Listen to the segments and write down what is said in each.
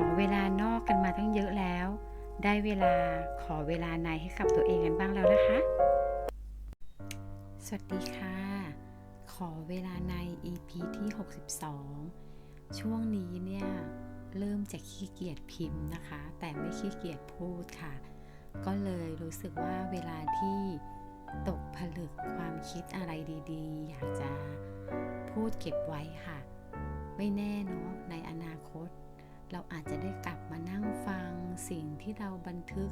อเวลานอกกันมาตั้งเยอะแล้ว ได้เวลาขอเวลาในให้กับตัวเองกันบ้างแล้วนะคะ สวัสดีค่ะ ขอเวลาใน EP ที่ 62 ช่วงนี้เนี่ยเริ่มจะขี้เกียจพิมพ์นะคะ แต่ไม่ขี้เกียจพูดค่ะ ก็เลยรู้สึกว่าเวลาที่ตกผลึกความคิดอะไรดีๆ อยากจะพูดเก็บไว้ค่ะ ไม่แน่เนาะในอนาคต เราอาจจะได้กลับมานั่งฟังสิ่งที่เราบันทึก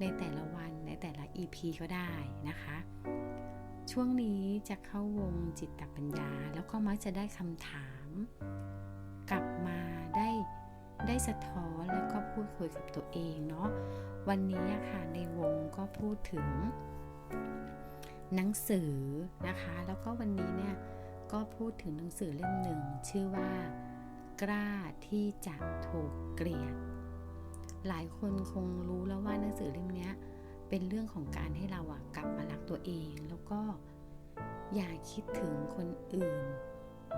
ในแต่ละวันในแต่ละ EP ก็ได้นะคะ ช่วงนี้จะเข้าวงจิตปัญญา แล้วก็มักจะได้คำถาม กลับมาได้ได้สะท้อนแล้วก็พูดคุยกับตัวเองเนาะวันนี้ค่ะในวงก็พูดถึง หนังสือนะคะ แล้วก็วันนี้เนี่ยก็พูดถึงหนังสือเล่มหนึ่งชื่อว่า กล้าที่จะถูกเกลียด หลายคนคงรู้แล้วว่าหนังสือเล่มนี้เป็นเรื่องของการให้เราอะกลับมารักตัวเอง แล้วก็อย่าคิดถึงคนอื่น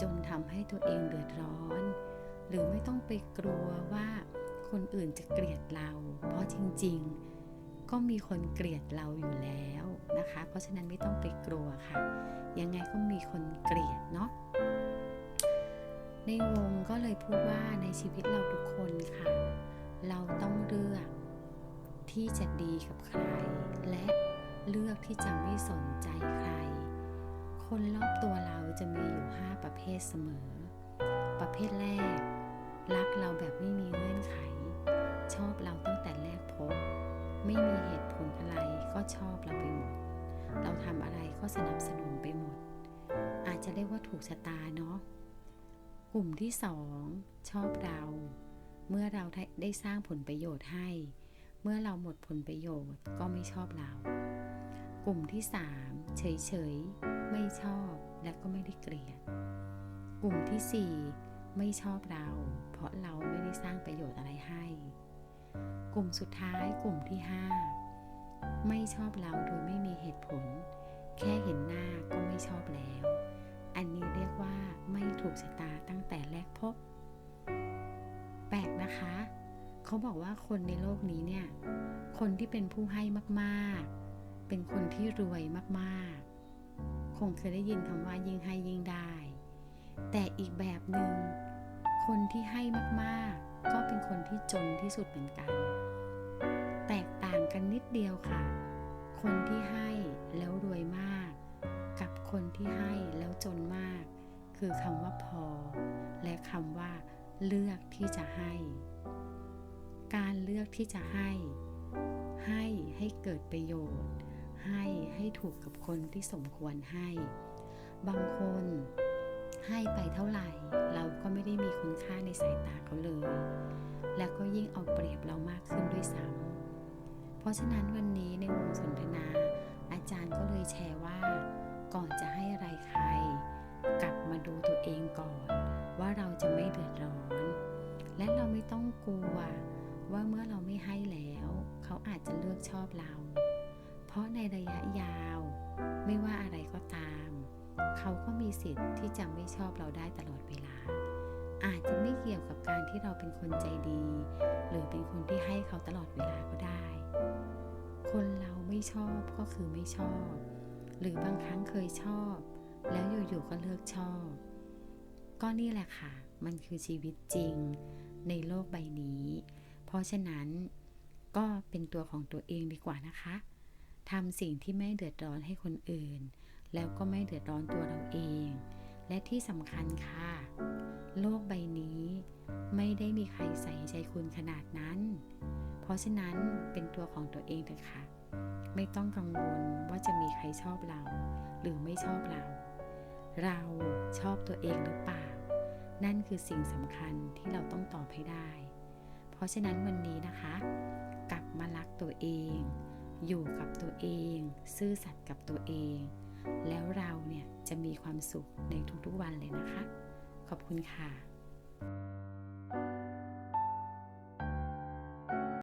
จนทำให้ตัวเองเดือดร้อน หรือไม่ต้องไปกลัวว่าคนอื่นจะเกลียดเรา เพราะจริงๆ ก็มีคนเกลียดเราอยู่แล้วนะคะ เพราะฉะนั้นไม่ต้องไปกลัวค่ะ ยังไงก็มีคนเกลียดเนาะ ในวงก็เลยพูดว่าในชีวิตเราทุกคนค่ะ เราต้องเลือกที่จะดีกับใคร และเลือกที่จะไม่สนใจใคร คนรอบตัวเราจะมีอยู่ 5 ประเภทเสมอ ประเภทแรก รักเราแบบไม่มีเงื่อนไข ชอบเราตั้งแต่แรกพบ ไม่มีเหตุผลอะไรก็ชอบเราไปหมด เราทำอะไรก็สนับสนุนไปหมด อาจจะเรียกว่าถูกชะตาเนาะ กลุ่มที่สองชอบเรา เมื่อเราได้สร้างผลประโยชน์ให้ เมื่อเราหมดผลประโยชน์ก็ไม่ชอบเรา กลุ่มที่สามเฉยๆ ไม่ชอบและก็ไม่ได้เกลียด กลุ่มที่สี่ไม่ชอบเรา เพราะเราไม่ได้สร้างประโยชน์อะไรให้ กลุ่มสุดท้ายกลุ่มที่ห้าไม่ชอบเราโดยไม่มีเหตุผล แค่เห็นหน้าก็ไม่ชอบ เขาบอกว่าคนในโลกนี้เนี่ย คนที่เป็นผู้ให้มากๆ เป็นคนที่รวยมากๆ คงเคยได้ยินคำว่ายิ่งให้ยิ่งได้ แต่อีกแบบหนึ่งคนที่ให้มากๆ ก็เป็นคนที่จนที่สุดเหมือนกัน แตกต่างกันนิดเดียวค่ะ คนที่ให้แล้วรวยมาก กับคนที่ให้แล้วจนมาก คือคำว่าพอ และคำว่าเลือกที่จะให้ การเลือกที่จะให้ ให้ให้เกิดประโยชน์ ให้ให้ถูกกับคนที่สมควรให้ บางคนให้ไปเท่าไหร่ เราก็ไม่ได้มีคุณค่าในสายตาเขาเลย และก็ยิ่งเอาเปรียบเรามากขึ้นด้วยซ้ำเพราะฉะนั้นวันนี้ในวงสนทนา อาจารย์ก็เลยแชร์ว่า ก่อนจะให้อะไรใคร กลับมาดูตัวเองก่อน ราะในระยะยาว ไม่ว่าอะไรก็ตาม เขาก็มีสิทธิ์ที่จะไม่ชอบเราได้ตลอดเวลา อาจจะไม่เกี่ยวกับการที่เราเป็นคนใจดี หรือเป็นคนที่ให้เขาตลอดเวลาก็ได้ คนเราไม่ชอบก็คือไม่ชอบ หรือบางครั้งเคยชอบ แล้วอยู่ๆก็เลิกชอบ ก็นี่แหละค่ะ มันคือชีวิตจริง ในโลกใบนี้ เพราะฉะนั้นก็เป็นตัวของตัวเองดีกว่านะคะ ทำสิ่งที่ไม่เดือดร้อนให้คนอื่น แล้วก็ไม่เดือดร้อนตัวเราเอง และที่สำคัญค่ะ โลกใบนี้ ไม่ได้มีใครใส่ใจคุณขนาดนั้น เพราะฉะนั้นเป็นตัวของตัวเองเถอะค่ะ ไม่ต้องกังวลว่าจะมีใครชอบเรา หรือไม่ชอบเรา เราชอบตัวเองหรือเปล่า นั่นคือสิ่งสำคัญที่เราต้องตอบให้ได้ เพราะฉะนั้นวันนี้นะคะ กลับมารักตัวเอง อยู่กับตัวเอง ซื่อสัตย์กับตัวเอง แล้วเราเนี่ยจะมีความสุขในทุกๆวันเลยนะคะ ขอบคุณค่ะ